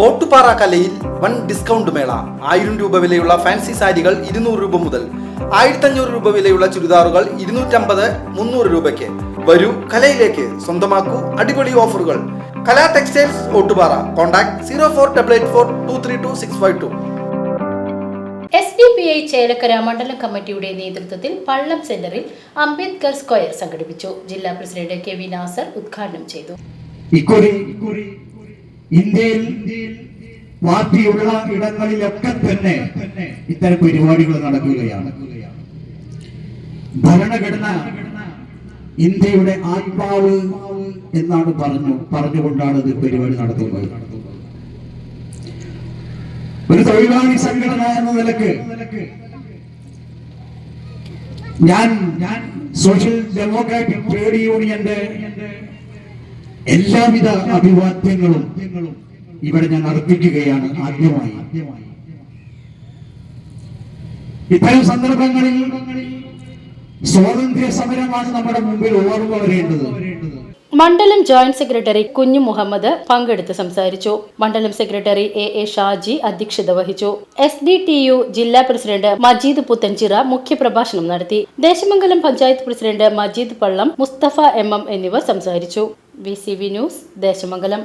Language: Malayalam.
ഓട്ടുപാറ കലയിൽ വൻ ഡിസ്കൗണ്ട് മേള. ആയിരം രൂപ വിലയുള്ള ഫാൻസി സാരികൾ ഇരുന്നൂറ് രൂപ മുതൽ ആയിരത്തഞ്ഞൂറ് രൂപ വിലയുള്ള ചുരിദാറുകൾ ഇരുന്നൂറ്റമ്പത് മുന്നൂറ് രൂപയ്ക്ക്. വരൂ കലയിലേക്ക്. സ്വന്തമാക്കൂ അടിപൊളി ഓഫറുകൾ. Kala textiles Ottupara. Contact zero four double eight four two three two six five two. S D P I Chelakkara മണ്ഡലം കമ്മിറ്റിയുടെ നേതൃത്വത്തിൽ പള്ളം സെന്ററിൽ അംബേദ്കർ സ്ക്വയർ സംഘടിപ്പിച്ചു. ജില്ലാ പ്രസിഡന്റ് കെ വി നാസർ ഉദ്ഘാടനം ചെയ്തു. ഇന്ത്യയിൽ പാർട്ടിയുള്ള ഇടങ്ങളിലൊക്കെ തന്നെ ഇത്തരം പരിപാടികൾ നടക്കുകയാണ്. ഭരണഘടന ഇന്ത്യയുടെ ആത്മാവ് എന്നാണ് പറഞ്ഞു പറഞ്ഞുകൊണ്ടാണ് ഇത് പരിപാടി നടത്തുന്നത്. ഒരു തൊഴിലാളി സംഘടന എന്ന നിലയ്ക്ക് ഞാൻ ഞാൻ സോഷ്യൽ ഡെമോക്രാറ്റിക് ട്രേഡ് യൂണിയന്റെ എല്ലാവിധ അഭിവാദ്യങ്ങളും ഇവിടെ ഞാൻ അർപ്പിക്കുകയാണ് ആദ്യമായി. ഇത്തരം സന്ദർഭങ്ങളിൽ സ്വാതന്ത്ര്യ സമരമാണ് നമ്മുടെ മുമ്പിൽ ഓർമ്മ വരേണ്ടത്. മണ്ഡലം ജോയിന്റ് സെക്രട്ടറി കുഞ്ഞു മുഹമ്മദ് പങ്കെടുത്ത് സംസാരിച്ചു. മണ്ഡലം സെക്രട്ടറി എ എ ഷാജി അധ്യക്ഷത വഹിച്ചു. എസ് ഡി ടി യു ജില്ലാ പ്രസിഡന്റ് മജീദ് പുത്തൻചിറ മുഖ്യപ്രഭാഷണം നടത്തി. Desamangalam panchayat president Majeed Pallam Mustafa M M എന്നിവർ സംസാരിച്ചു. V C V news Desamangalam.